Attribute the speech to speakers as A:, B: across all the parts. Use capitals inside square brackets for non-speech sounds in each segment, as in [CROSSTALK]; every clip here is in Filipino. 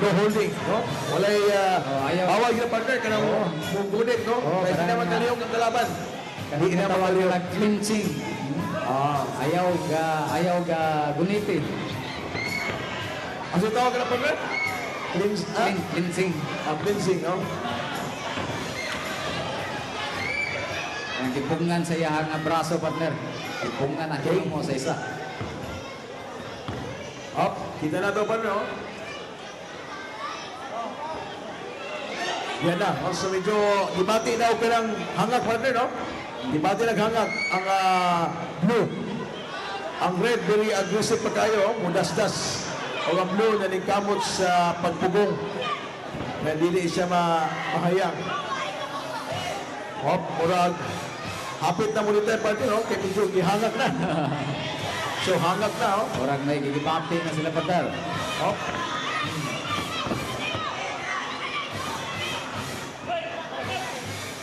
A: no holding, no? Walay uh,
B: Oh,
A: bawal yung partner ka nang
B: Oo.
A: mugunit, no?
B: Oo,
A: Kaya hindi naman kaliyong ang kalaban.
B: Hindi na
A: kaliyong.
B: na cleansing.
A: Ah.
B: Ayaw ga ayaw ga gunitin.
A: Ano tawag na partner? Cleans, ah?
B: Clean, cleansing.
A: Ah, cleansing, no?
B: Ang kipungan sa iyahang nga braso partner. Kipungan na okay. mo sa isa.
A: Up. Kita na to partner, oh. Yan na. Oh, so medyo dibati na okay ng hangak partner, no? Dibati naghangak ang ah, blue. Ang red, very aggressive pa kayo, oh. mudasdas. O ang blue na ningkamot sa pagpugong. Na dili siya ma mahayang. Hop, murag. Hapit na muli tayo partner, oh. Kaya medyo gihangak na. [LAUGHS] so hangak na, oh.
B: Orang may gigipati na sila partner.
A: Hop.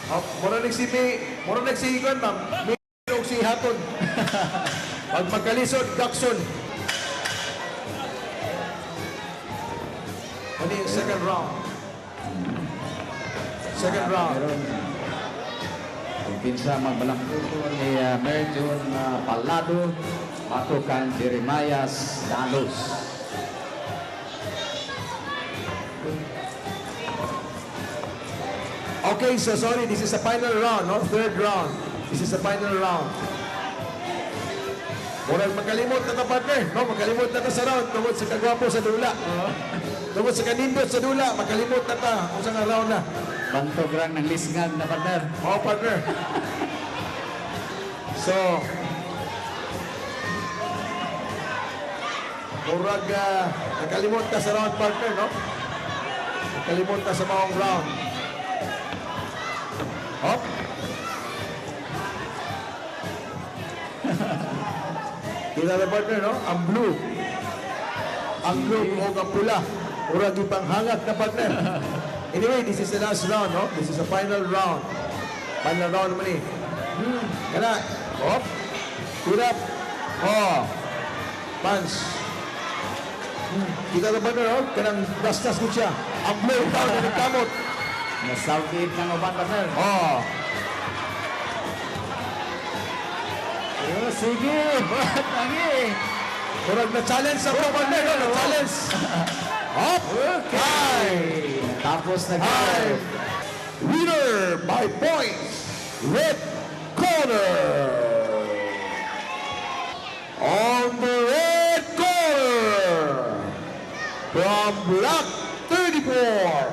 A: Hop, mura nagsipi, mura nagsihigon, ma'am. May og si Haton. [LAUGHS] Pag magkalisod, Gakson. Ano yung second round? Second round.
B: Meron. Kung kinsa magbalangkuto ni uh, Merjon uh, Palado, matukan Jeremias Dalos.
A: Okay, so sorry, this is the final round, no? Third round. This is the final round. Murag makalimot na ka partner, no? Makalimot na ka sa round tungod sa kagwapo sa dula. Tungod sa kanindot sa dula, makalimot na ka kung sa round na.
B: Bantog rang ng lisngag na partner.
A: Oh, partner. So, murag uh, nakalimot ka sa round partner, no? Nakalimot ka sa maong round. Kita na partner, no? Ang blue. Ang blue o ang pula. Murag ipang hangat na partner. [LAUGHS] Anyway, this is the last round, no? This is the final round. Final round naman eh. Hmm. Kana. Hop. Hirap. Oh. Punch. Hmm. Kita na partner, no? Kanang dastas ko siya. Ang blue [LAUGHS] down na kamot.
B: Nasawkid ng uban partner.
A: Oh.
B: Oh, sige, [LAUGHS] bat lagi.
A: Murag na challenge sa pro partner, no? Na challenge. Hop. Okay.
B: Tapos na
A: Five. Winner by points. Red corner. On the red corner. From block 34.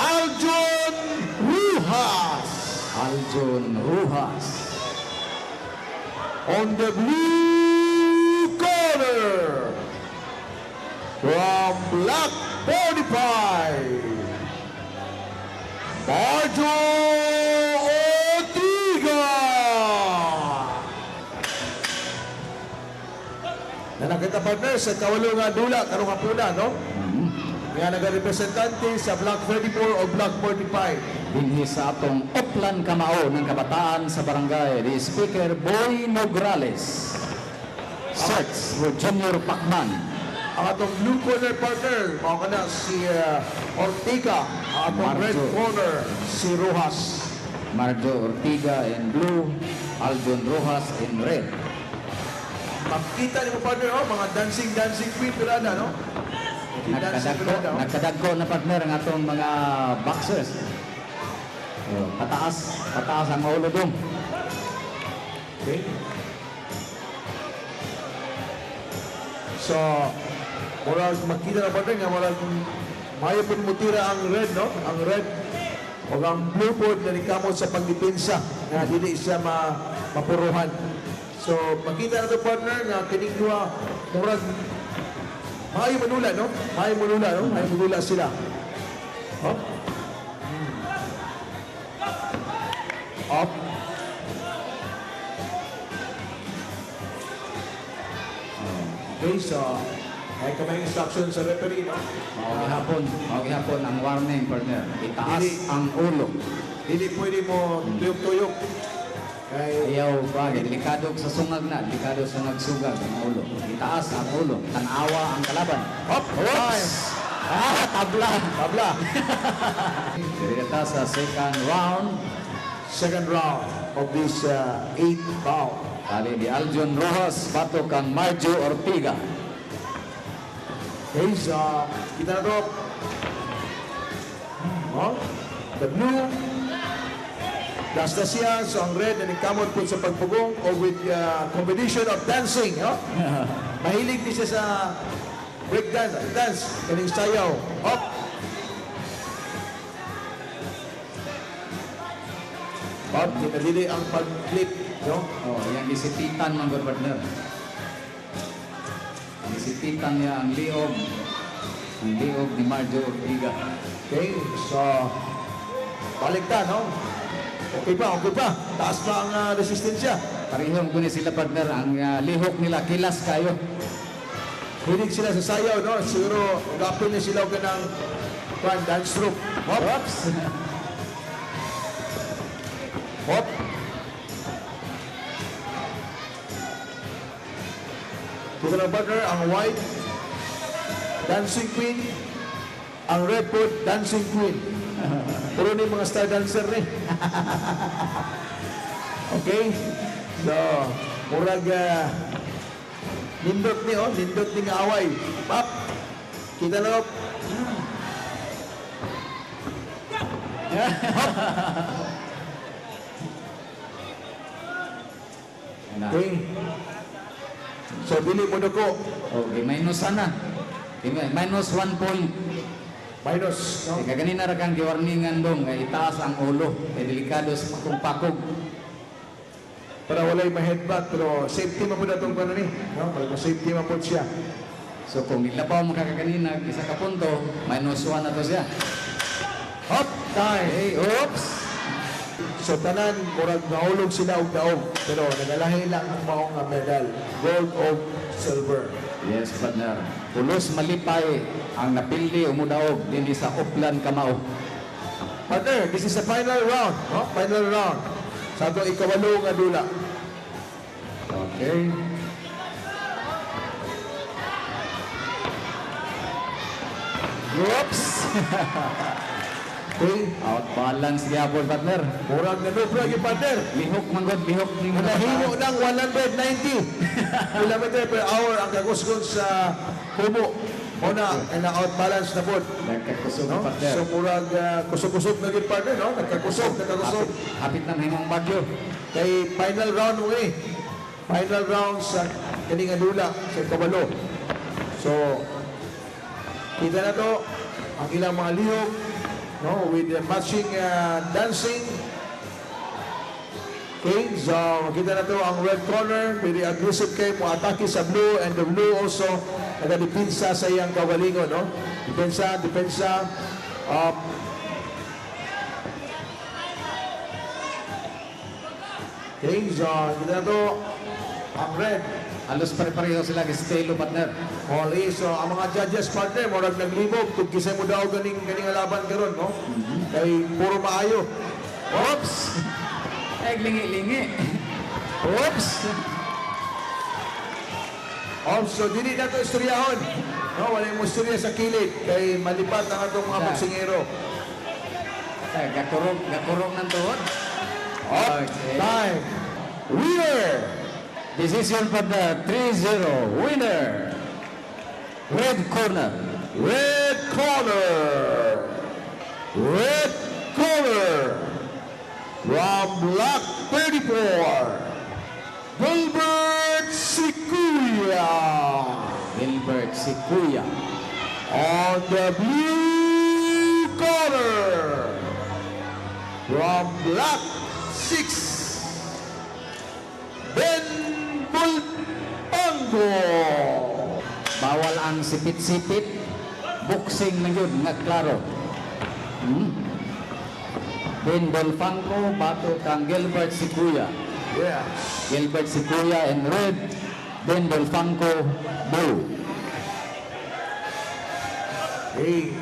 A: Aljon Rujas.
B: Aljon Rujas.
A: On the blue corner. From black 45. Barjo Ortiga. Na nakita partner sa kawalo nga dula karong hapuna, no? Nga nagarepresentante sa block 34 o block 45.
B: Dinhi sa atong Oplan Kamao ng Kabataan sa Barangay, the Speaker Boy Nograles. Search with Junior Pacman.
A: Ang atong blue corner partner, mao kana si uh, Ortiga. Ang atong red
B: Marjo.
A: corner, si Rojas.
B: Marjo Ortiga in blue, Aljon Rojas in red.
A: Makita ni mo partner, oh, mga dancing-dancing queen pirada, no?
B: Nagkadagko, nagkadagko na partner ang atong mga boxers. Oh, pataas, pataas ang ulo dong.
A: Okay. So, murag makita na partner nga murag mayo pud mo tira ang red, no? Ang red o ang blue board na nikamot sa pagdepensa nga dili siya ma mapuruhan. So, makita na partner nga kining duha murag maayo manula, no? Maayo manula, no? Maayo manula sila. Oh. Up. Okay, so ay kamay instruction sa referee, no?
B: Mao gihapon, mao gihapon ang warning partner. Itaas ang ulo.
A: Hindi pwede mo tuyok-tuyok. Kay,
B: Ayaw ba, delikado sa sungag na, delikado sa nagsugag ang ulo. Itaas ang ulo, tanawa ang kalaban.
A: hop, time.
B: Ah, tabla!
A: Tabla.
B: Direta sa second round,
A: Second round of this uh, eighth bout.
B: tali ni Aljon Rojas, bato kang Marjo Ortiga.
A: Okay, so, kita na to. Oh, the blue. Dasta siya, so ang red na kamot po sa pagpugong o with uh, combination of dancing. Oh? [LAUGHS] Mahilig din siya sa break dance, dance, kaning sayaw. Hop! Hop, kita dili ang pag-flip. No?
B: Oh, yang isipitan ng good partner. Isipitan niya ang liog. Ang liog ni Marjo Ortiga.
A: Okay, so balik na, no? Okay pa, okay pa. Taas pa ang uh, resistensya.
B: Parehong kunin sila partner, ang ah, lihok nila kilas kayo.
A: Hilig sila sa sayaw, no? Siguro, gapin na sila ka ng kwan, dance troupe. Hop!
B: Oops!
A: Hop! Kita na partner, ang white, dancing queen, ang red foot, dancing queen. Puro ni mga star dancer ni. okay? So, murag uh, nindot ni, oh, nindot ni nga away. Pap! Kita na, oh.
B: Na.
A: okay? So, dili mo na ko.
B: Okay, minus sana. Okay, minus one point.
A: Minus, no?
B: Kaya ganina ra kang giwarningan dong, kay itaas ang ulo. Kay delikado sa pakong-pakog.
A: Para walay ma-headbutt, pero safety man po na itong ano ni. No? Para ma-safety man po siya.
B: So kung nilabaw mo kakaganina, isa ka punto, minus one na to siya.
A: Hop! Time!
B: Hey, oops!
A: So tanan, murag naulog sila og daog. Pero nagalahi lang ang maong nga medal. Gold o silver.
B: Yes, partner. Pulos malipay ang napildi umudaog dili sa Uplan Kamao.
A: Partner, this is the final round. No? Final round. Sa itong ikawalo nga dula.
B: Okay. Oops!
A: Okay? [LAUGHS]
B: Out balance gyapon partner.
A: Murag na nubra yung partner.
B: Lihok manggod, lihok ni mo.
A: Nahimo ng 190 kilometer per hour ang kagusgon sa humo. Muna, ay na-outbalance na po.
B: Nagkakusog
A: No?
B: partner.
A: So murag uh, kusog-kusog na yung partner, no? Nagkakusog, nagkakusog.
B: Hapit na mahimong bagyo.
A: Kay final round mo eh. Final round sa kaninga dula sa Kabalo. So, kita na to ang ilang mga lihok no, with the matching uh, dancing. Okay, so makita na to ang red corner, very aggressive kay mo atake sa blue and the blue also nagadipinsa sa iyang kawalingon, no? Depensa, depensa. Um, okay, so kita na to ang red.
B: Halos pare-pareho sila estilo partner.
A: Oli, so ang mga judges partner, murag naglibog, kung kisay mo daw ganing, ganing laban karon no? Kay puro maayo. Oops!
B: Ay, lingi-lingi.
A: Oops! Oops, so dili na to istoryahon. No, wala mo istorya sa kilid. Kay malipat ang atong mga boksingero.
B: Ay, gakurog, gakurog ng tuhod.
A: Up,
B: Okay.
A: time, winner!
B: Decision partner, 3-0. Winner. Red corner.
A: Red corner! Red corner! From Block 34, Sikuya!
B: Gilbert Sikuya.
A: On the blue corner, from Block 6, Ben Bulpango!
B: Bawal ang sipit-sipit. Boxing na yun, nga klaro. Hmm? Ben Dolfanco, bato kang Gilbert Sikuya.
A: Yeah.
B: Gilbert Sikuya in red. Ben Dolfanco, blue.
A: Hey,